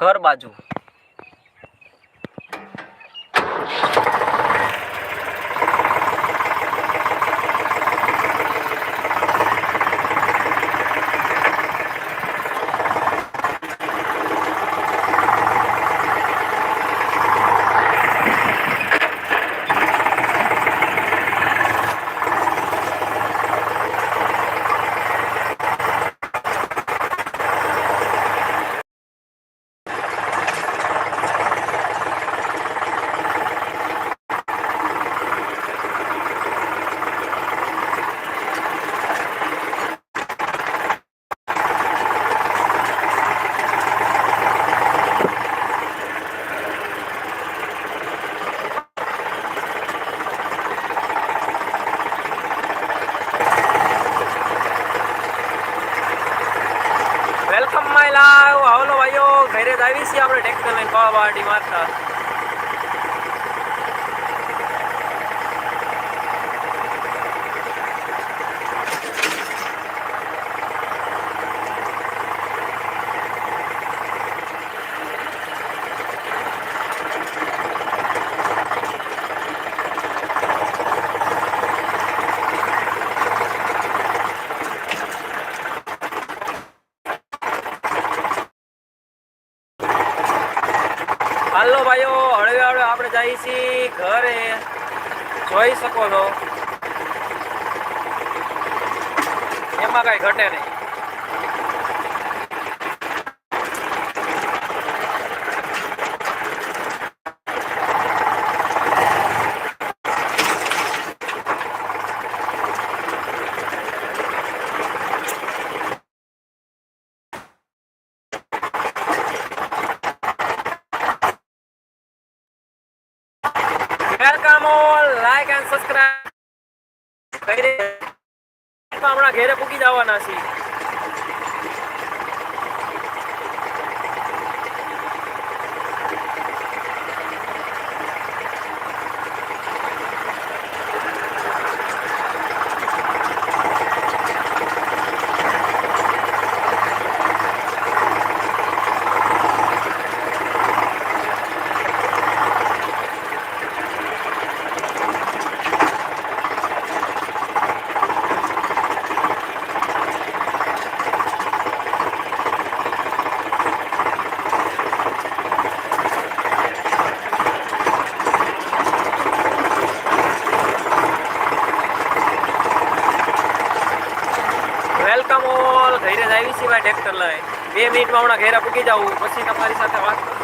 ઘર બાજુ welcome my લાવ આવલો ભાઈઓ ઘરે જ આવી છીએ આપણે ટ્રેક્ટર લઈને પાવા બાટી મારતા હાલો ભાઈઓ હળવે હળવે આપણે જઈએ છીએ ઘરે. જોઈ શકો છો. એમાં કઈ ઘટે નહીં welcome all like and subscribe કરી દે હમણાં ઘેરે પૂકી જવાના છીએ વેલકમ ઓલ ઘરે જ આવી છીએ ભાઈ ટ્રેક્ટર લઈ બે મિનિટમાં હમણાં ઘેરે પૂકી જાઉં, પછી તમારી સાથે વાત કરું.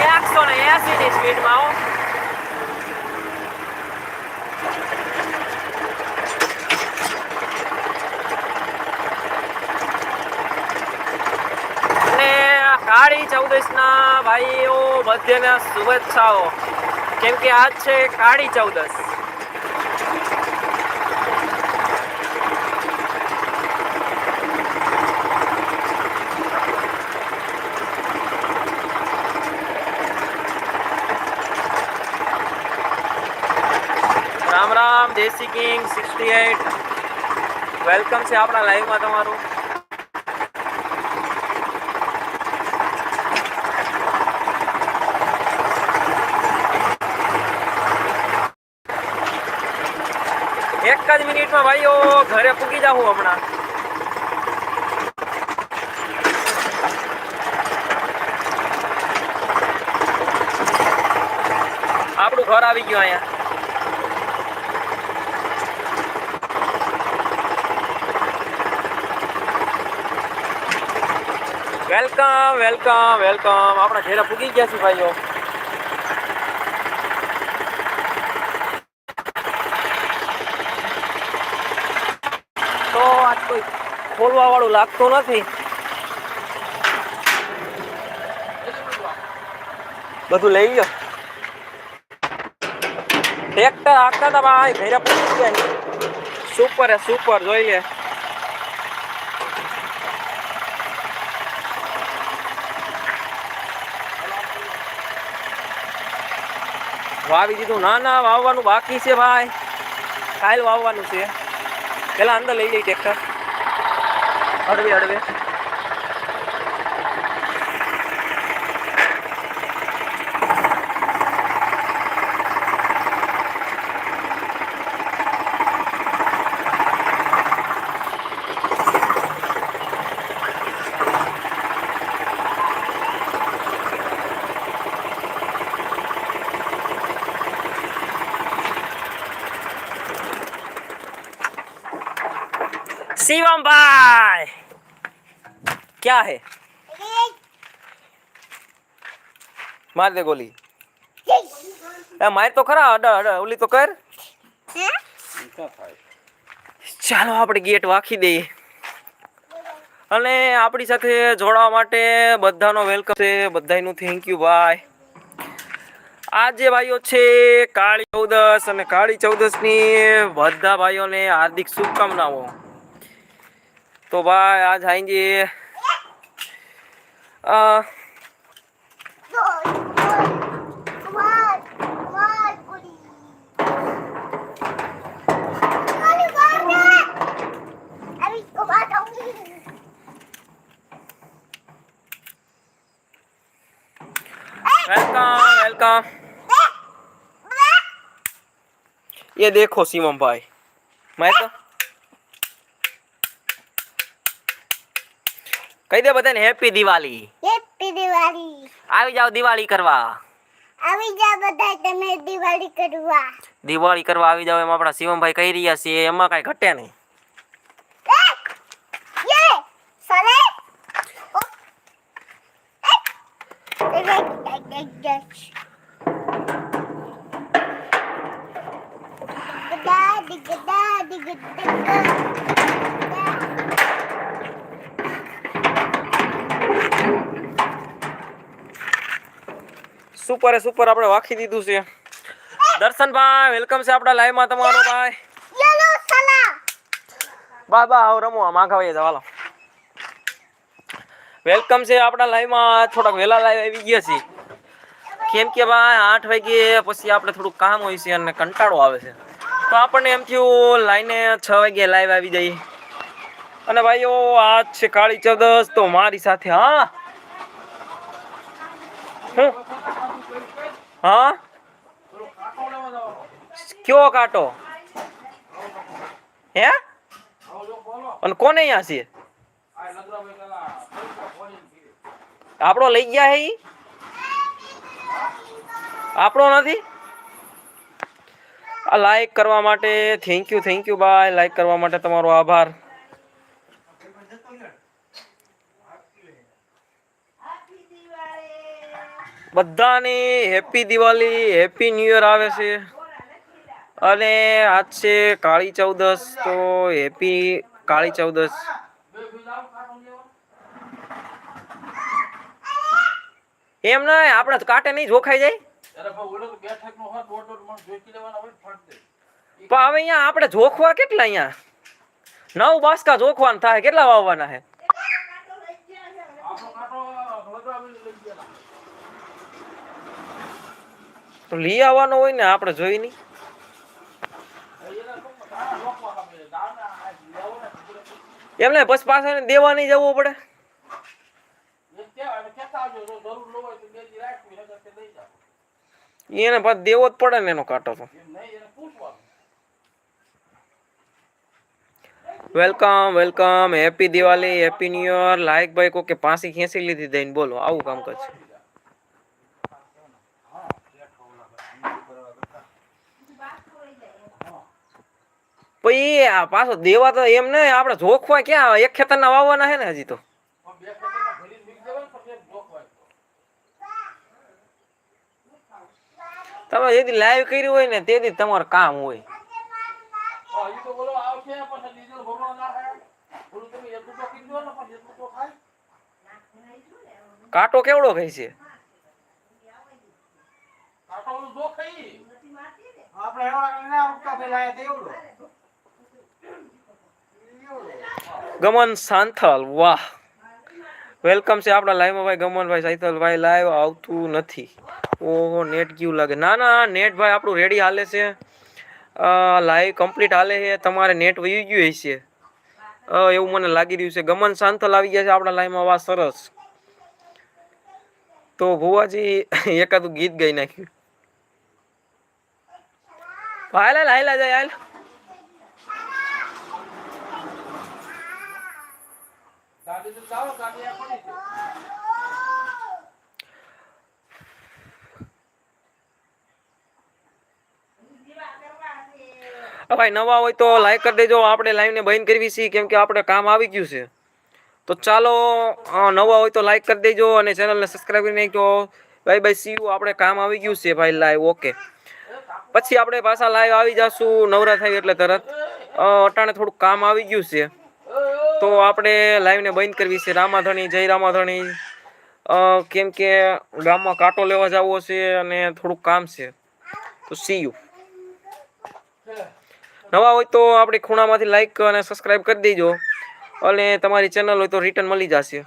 એકસો ને એસી ની સ્પીડમાં હો અને કાળી ચૌદશના ભાઈઓ મધ્યના શુભેચ્છાઓ. કેમ કે આજ છે કાળી ચૌદશ. રામ રામ દેશી કિંગ સિક્સટી એટ વેલકમ છે આપણા લાઈવમાં તમારું. એક જ મિનિટમાં ભાઈઓ, ઘરે પૂકી જાઉં હમણાં. આપણું ઘર આવી ગયું અહીંયા. Welcome welcome welcome. આપણા ઘેરા પૂકી ગયા છે ભાઈઓ. ખોલવાવાળું લાગતું નથી. બધું લઈ ગયો ટ્રેક્ટર હાંકતા હતા આ ઘેરે પહોંચી ગયા સુપર હે, સુપર, જોઈ લે. વાવી દીધું. ના ના, વાવવાનું બાકી છે ભાઈ. કાલ વાવવાનું છે. પેલા અંદર લઈ લઈ ટ્રેક્ટર. अड़वे अड़वे See you on bye! क्या है? मार दे गोली। માર તો ખરા અડ અડ ઓલી તો કર ચાલો આપણે ગેટ વાખી દઈએ. અને આપણી સાથે જોડાવા માટે બધાનો વેલકમ છે. બધાનું થેન્ક યુ ભાઈ આ જે ભાઈઓ છે કાળી ચૌદસ અને કાળી ચૌદસની બધા ભાઈઓને હાર્દિક શુભકામનાઓ. તો ભાઈ આજ આવીએ वेलकम वेलकम ये देखो सीमम भाई मैं तो કહી દે બધાને હેપી દિવાળી. હેપી દિવાળી. આવી જાઓ દિવાળી કરવા. આવી જા બધા તમે દિવાળી કરવા. દિવાળી કરવા આવી જાઓ એમ આપણા શિવમભાઈ કહી રહ્યા છે એમાં કઈ ઘટે નહીં. દિગદા દિગદા સુપર સુપર આપણે વાખી દીધું છે. દર્શનભાઈ વેલકમ છે આપણા લાઈવમાં તમારો ભાઈ. બા બા આવ રમો માઘાભાઈ જવાલો વેલકમ છે આપણા લાઈવમાં થોડાક વહેલા લાઈવ આવી ગયા છીએ. કેમ કે ભાઈ આઠ વાગે પછી આપણે થોડુંક કામ હોય છે અને કંટાળો આવે છે. તો આપણને એમ થયું લાઈને છ વાગે લાઈવ આવી જઈએ. અને ભાઈઓ આજ છે કાળી ચૌદસ તો મારી સાથે હા. હું? હા? કયો કાંટો? હે? અને કોને અહીંયા છે? આપણો લઈ ગયા હે આપણો નથી? લાઈક કરવા માટે thank you thank you bye like કરવા માટે તમારો આભાર. બધાને happy Diwali happy new year આવે છે. અને આજ છે કાળી ચૌદસ તો હેપી કાળી ચૌદસ એમ ના આપણે કાંટે નહીં જોખાઈ જાય. પણ હવે અહીંયા આપણે જોખવા કેટલા અહીંયા? નવ બાસકા જોખવાના થાય કેટલા વાવવાના છે? તો લઈ આવવાનો હોય ને આપણે જોઈ નહીં. એમને પછી પાછા દેવા નહીં જવું પડે. એને પછી દેવો જ પડે ને એનો કાંટો તો. Welcome welcome, happy Diwali, happy new year. લાયક ભાઈ કોકે પાસી ખેંચી લીધી દઈને બોલો, આવું કામ કરશે. પછી આ પાછો દેવા તો એમ નહીં આપણે જોખવા ક્યાં એક ખેતરના વાવવાના છે ને હજી તો. તમે જેથી લાઈવ કર્યું હોય ને તેથી તમારું કામ હોય. કાંટો કેવડો કઈ છે? ગમન સાંથલ, વાહ. વેલકમ છે આપણા લાઈવમાં ભાઈ. ગમનભાઈ સાંથલભાઈ લાઈવ આવતું નથી. ઓહો નેટ કેવું લાગે? ના ના નેટ ભાઈ આપણું રેડી હાલે છે. લાઈવ કમ્પ્લીટ હાલે છે. તમારે નેટ વહી ગયું હશે. એવું મને લાગી રહ્યું છે. ગમન શાંતલ આવી ગયા છે આપણા લાઈવમાં વાહ, સરસ. તો ભુવાજી, એકાદું ગીત ગાઈ નાખ્યું. હાલ હાલ હાલ જાય હાલ. ભાઈ નવા હોય તો લાઈક કરી દેજો. આપણે લાઈવને બંધ કરવી છીએ કેમ કે આપણે કામ આવી ગયું છે. તો ચાલો નવા હોય તો લાઈક કરી દેજો અને ચેનલને સબસ્ક્રાઈબ કરી નાખજો. બાય બાય સી યુ આપણે કામ આવી ગયું છે ભાઈ લાઈવ ઓકે પછી આપણે પાછા લાઈવ આવી જશું. નવરા થાય એટલે તરત. અટાણે થોડુંક કામ આવી ગયું છે. તો આપણે લાઈવને બંધ કરવી છે. રામાધણી, જય રામાધણી. કેમ કે ગામમાં કાંટો લેવા જવો છે અને થોડુંક કામ છે. તો સી યુ નવા હોય તો આપણી ખૂણામાંથી લાઈક અને સબસ્ક્રાઈબ કરી દેજો. અને તમારી ચેનલ હોય તો રિટર્ન મળી જશે.